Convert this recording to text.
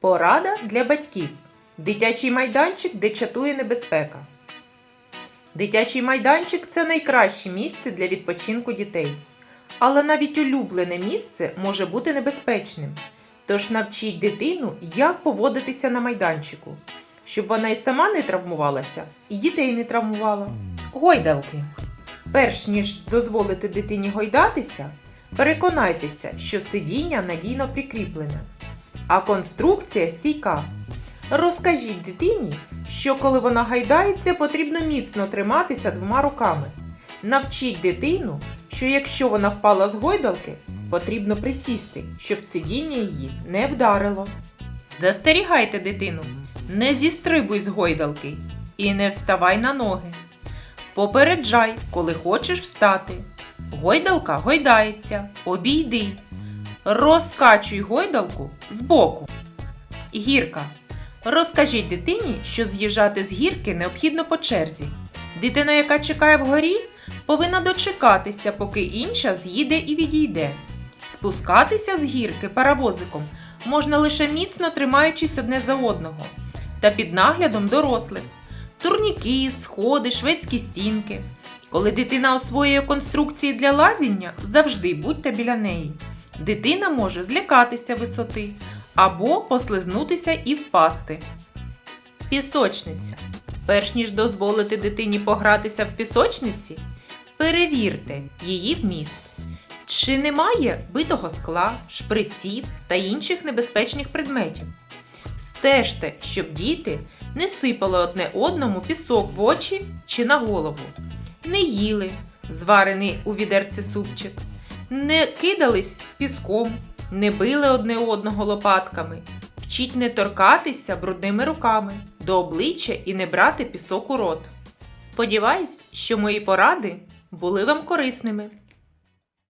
Порада для батьків. Дитячий майданчик, де чатує небезпека. Дитячий майданчик це найкраще місце для відпочинку дітей. Але навіть улюблене місце може бути небезпечним. Тож навчіть дитину, як поводитися на майданчику, щоб вона і сама не травмувалася, і дітей не травмувала. Гойдалки. Перш ніж дозволити дитині гойдатися, переконайтеся, що сидіння надійно прикріплене, а конструкція стійка. Розкажіть дитині, що коли вона гайдається, потрібно міцно триматися двома руками. Навчіть дитину, що якщо вона впала з гойдалки, потрібно присісти, щоб сидіння її не вдарило. Застерігайте дитину, не зістрибуй з гойдалки і не вставай на ноги. Попереджай, коли хочеш встати. Гойдалка гойдається, обійди. Розкачуй гойдалку збоку. Гірка. Розкажіть дитині, що з'їжджати з гірки необхідно по черзі. Дитина, яка чекає вгорі, повинна дочекатися, поки інша з'їде і відійде. Спускатися з гірки паровозиком можна лише міцно тримаючись одне за одного та під наглядом дорослих. Турніки, сходи, шведські стінки. Коли дитина освоює конструкції для лазіння, завжди будьте біля неї. Дитина може злякатися висоти або послизнутися і впасти. Пісочниця. Перш ніж дозволити дитині погратися в пісочниці, перевірте її вміст. Чи немає битого скла, шприців та інших небезпечних предметів. Стежте, щоб діти не сипали одне одному пісок в очі чи на голову, не їли зварений у відерці супчик, не кидались піском, не били одне одного лопатками, вчіть не торкатися брудними руками до обличчя і не брати пісок у рот. Сподіваюсь, що мої поради були вам корисними.